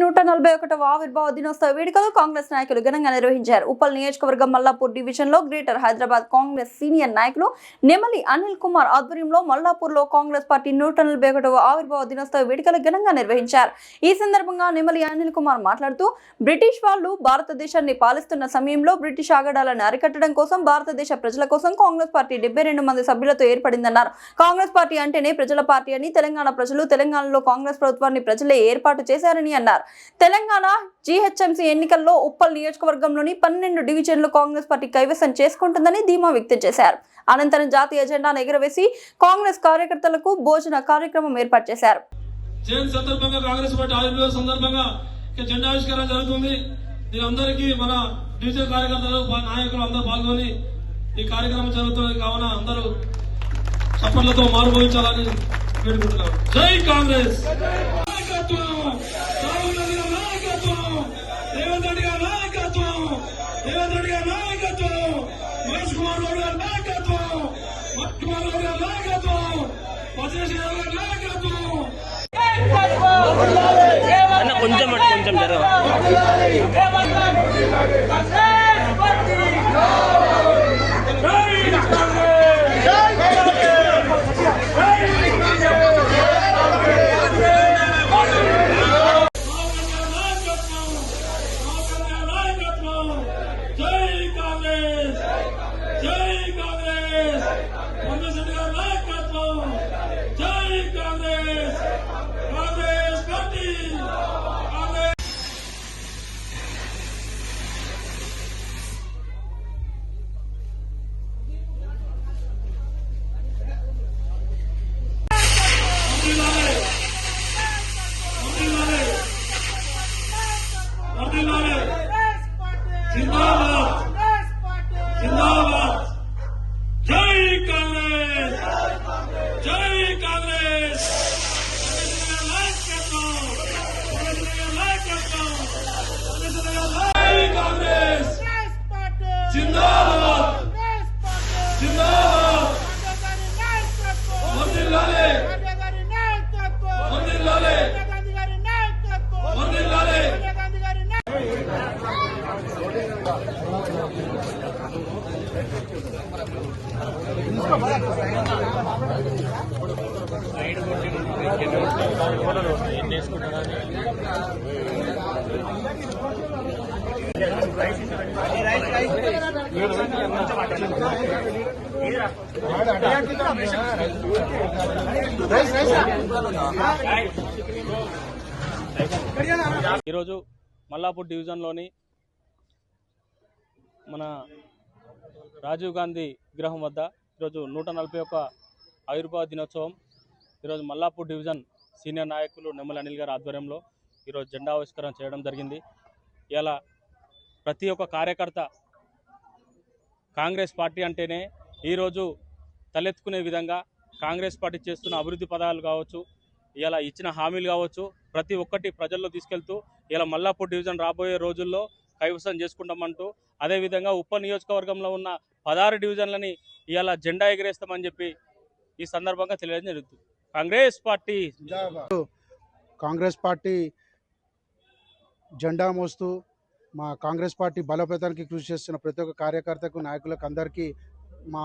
నూట నలభై ఒకటవ ఆవిర్భావ దినోత్సవ వేడుకలు కాంగ్రెస్ నాయకులు ఘనంగా నిర్వహించారు. ఉప్పల్ నియోజకవర్గం మల్లాపూర్ డివిజన్లో గ్రేటర్ హైదరాబాద్ కాంగ్రెస్ సీనియర్ నాయకులు నెమలి అనిల్ కుమార్ ఆధ్వర్యంలో మల్లాపూర్లో కాంగ్రెస్ పార్టీ నూట నలభై ఒకటవ ఆవిర్భావ దినోత్సవ వేడుకలు ఘనంగా నిర్వహించారు. ఈ సందర్భంగా నెమలి అనిల్ కుమార్ మాట్లాడుతూ బ్రిటిష్ వాళ్ళు భారతదేశాన్ని పాలిస్తున్న సమయంలో బ్రిటిష్ ఆగడాలను అరికట్టడం కోసం భారతదేశ ప్రజల కోసం కాంగ్రెస్ పార్టీ డెబ్బై రెండు మంది సభ్యులతో ఏర్పడిందన్నారు. కాంగ్రెస్ పార్టీ అంటేనే ప్రజల పార్టీ అని తెలంగాణ ప్రజలు తెలంగాణలో కాంగ్రెస్ ప్రభుత్వాన్ని ప్రజలే ఏర్పాటు చేశారని అన్నారు. తెలంగాణ జీహెచ్ఎంసీ ఎన్నికల్లో ఉప్పల్ నియోజకవర్గంలోని పన్నెండు డివిజన్లు కాంగ్రెస్ పార్టీ కైవసం చేసుకుంటుందని ధీమా వ్యక్తం చేశారు. అనంతరం జాతీయ జెండాను ఎగురవేసి కాంగ్రెస్ కార్యకర్తలకు భోజన కార్యక్రమం ఏర్పాటు చేశారు. సందర్భంగా కాంగ్రెస్ పార్టీ ఆవిర్భావ సందర్భంగా జరుగుతుంది. దీనందరికీ మన డివిజన్ కార్యకర్తలు నాయకులు అందరూ పాల్గొని ఈ కార్యక్రమం జరుగుతుంది కావున అందరూ చప్పట్లతో జై కాంగ్రెస్ నాయకత్వం! రాహుల్ గాంధీ గారి నాయకత్వం! రేవంత్ రెడ్డి గారి నాయకత్వం రేవంత్ రెడ్డి గారి నాయకత్వం మహేష్ కుమార్ గౌడ్ గారి నాయకత్వం మహేష్ కుమార్ గౌడ్ గారి నాయకత్వం. వజ్రేశ్వర గారి నాయకత్వం అన్న కొంచెం కొంచెం జరగ ఈరోజు మల్లాపూర్ డివిజన్లోని మన రాజీవ్ గాంధీ విగ్రహం వద్ద ఈరోజు నూట నలభై ఒక్క ఆయుర్వేద దినోత్సవం. ఈరోజు మల్లాపూర్ డివిజన్ సీనియర్ నాయకులు నెమ్మల అనిల్ గారి ఆధ్వర్యంలో ఈరోజు జెండా ఆవిష్కరణ చేయడం జరిగింది. ఇలా ప్రతి ఒక్క కార్యకర్త కాంగ్రెస్ పార్టీ అంటేనే ఈరోజు తలెత్తుకునే విధంగా కాంగ్రెస్ పార్టీ చేస్తున్న అభివృద్ధి పదాలు కావచ్చు ఇలా ఇచ్చిన హామీలు కావచ్చు ప్రతి ఒక్కటి ప్రజల్లో తీసుకెళ్తూ ఇలా మల్లాపూర్ డివిజన్ రాబోయే రోజుల్లో కైవసం చేసుకుంటామంటూ అదేవిధంగా ఉప నియోజకవర్గంలో ఉన్న పదహారు డివిజన్లని ఇవాళ జెండా ఎగరేస్తామని చెప్పి ఈ సందర్భంగా తెలియడం జరుగుతుంది. కాంగ్రెస్ పార్టీ కాంగ్రెస్ పార్టీ జెండా మోస్తూ మా కాంగ్రెస్ పార్టీ బలోపేతానికి కృషి చేస్తున్న ప్రతి ఒక్క కార్యకర్తకు నాయకులకు అందరికీ మా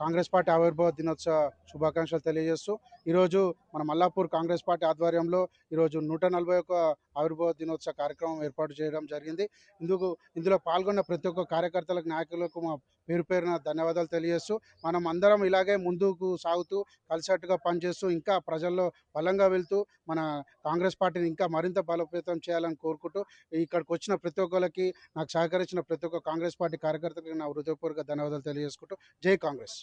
కాంగ్రెస్ పార్టీ ఆవిర్భావ దినోత్సవ శుభాకాంక్షలు తెలియజేస్తూ ఈరోజు మన మల్లాపూర్ కాంగ్రెస్ పార్టీ ఆధ్వర్యంలో ఈరోజు నూట నలభై ఒక ఆవిర్భావ దినోత్సవ కార్యక్రమం ఏర్పాటు చేయడం జరిగింది. ఇందుకు ఇందులో పాల్గొన్న ప్రతి ఒక్క కార్యకర్తలకు నాయకులకు మా పేరు పేరున ధన్యవాదాలు తెలియజేస్తూ మనం అందరం ఇలాగే ముందుకు సాగుతూ కలిసికట్టుగా పనిచేస్తూ ఇంకా ప్రజల్లో బలంగా వెళ్తూ మన కాంగ్రెస్ పార్టీని ఇంకా మరింత బలోపేతం చేయాలని కోరుకుంటూ ఇక్కడికి వచ్చిన ప్రతి ఒక్కరికి నాకు సహకరించిన ప్రతి ఒక్క కాంగ్రెస్ పార్టీ కార్యకర్తలకు నా హృదయపూర్వక ధన్యవాదాలు తెలియజేసుకుంటూ జై కాంగ్రెస్.